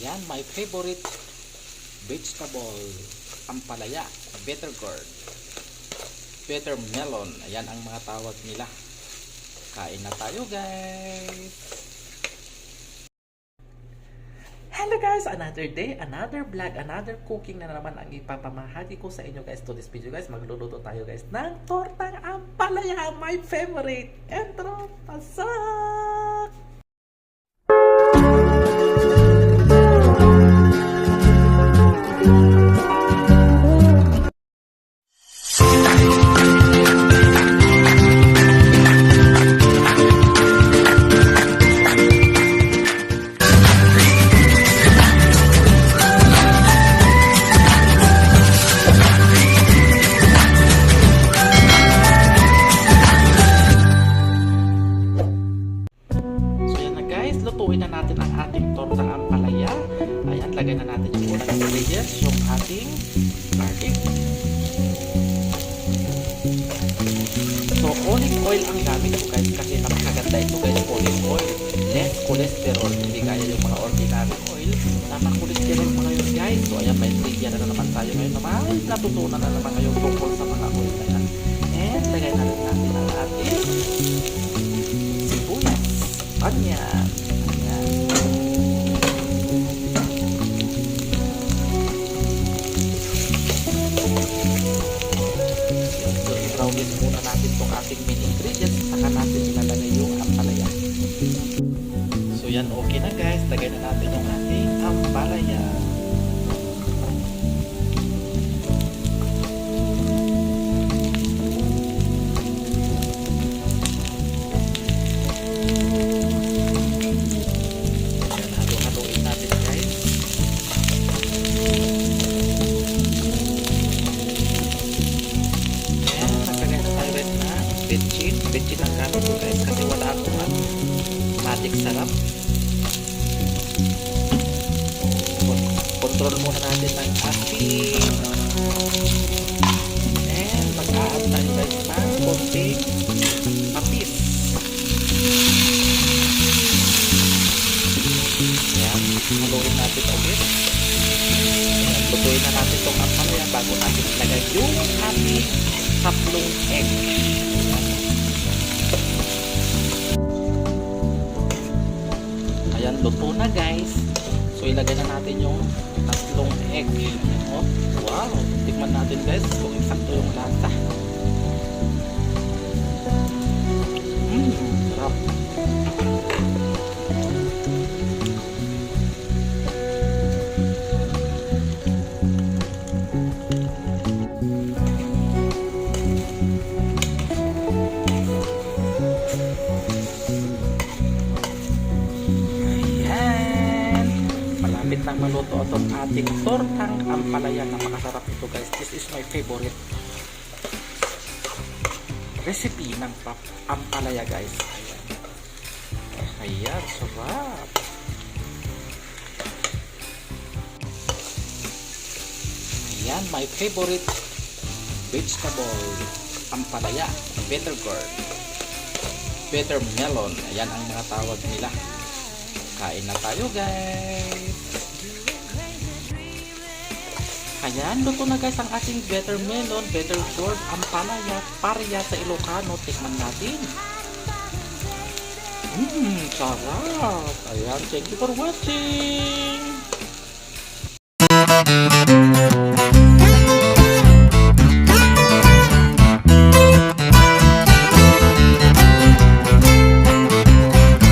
Yan, my favorite vegetable. Ampalaya, bitter gourd, bitter melon. Ayan ang mga tawag nila. Kain na tayo guys! Hello guys! Another day, another vlog, another cooking na naman ang ipapamahagi ko sa inyo guys to this video guys. Magluluto tayo guys ng tortang ampalaya, my favorite! Entro, pasok! Na natin yung unang ingredients, yung ating garlic. So olive oil ang gamit ko guys kasi napakaganda ito guys, olive oil. Less cholesterol, hindi kaya yung mga ordinary oil. Tama cholesterol mga yun guys. So ayan, may trivia na, naman tayo ngayon may natutunan na naman ngayon tungkol sa mga oil na yan. And lagay na natin ang ating sibuyas. Onion. Natin itong ating main ingredients. Saka natin ilalagay yung ampalaya. So, yan. Okay na guys. Lagay na natin yung ating ampalaya. Bitchin. Bitchin ang gamit ko guys kasi wala akong ano, sarap. Control muna natin ang ating and mag-add tayo guys ng konting papis. Ayan, haluin natin ulit. Ayan, lutuin na natin itong ampalaya bago natin ilagay yung ating tatlong egg. Luto na guys. So, ilagay na natin yung tatlong egg. Ayan, oh. Wow! Tikman natin guys kung eksakto yung lasa. Maluto itong ating tortang ampalaya. Napakasarap ito guys. This is my favorite recipe ng pap ampalaya guys. Ayan. Ayan, sarap. Ayan, my favorite vegetable ampalaya, bitter gourd, bitter melon. Ayan ang mga tawag nila. Kain na tayo guys. Ayan, luto na guys ang ating better melon, better corn, ampalaya, parya sa Ilocano. Tikman natin. Mmm, sarap! Ayan, thank you for watching!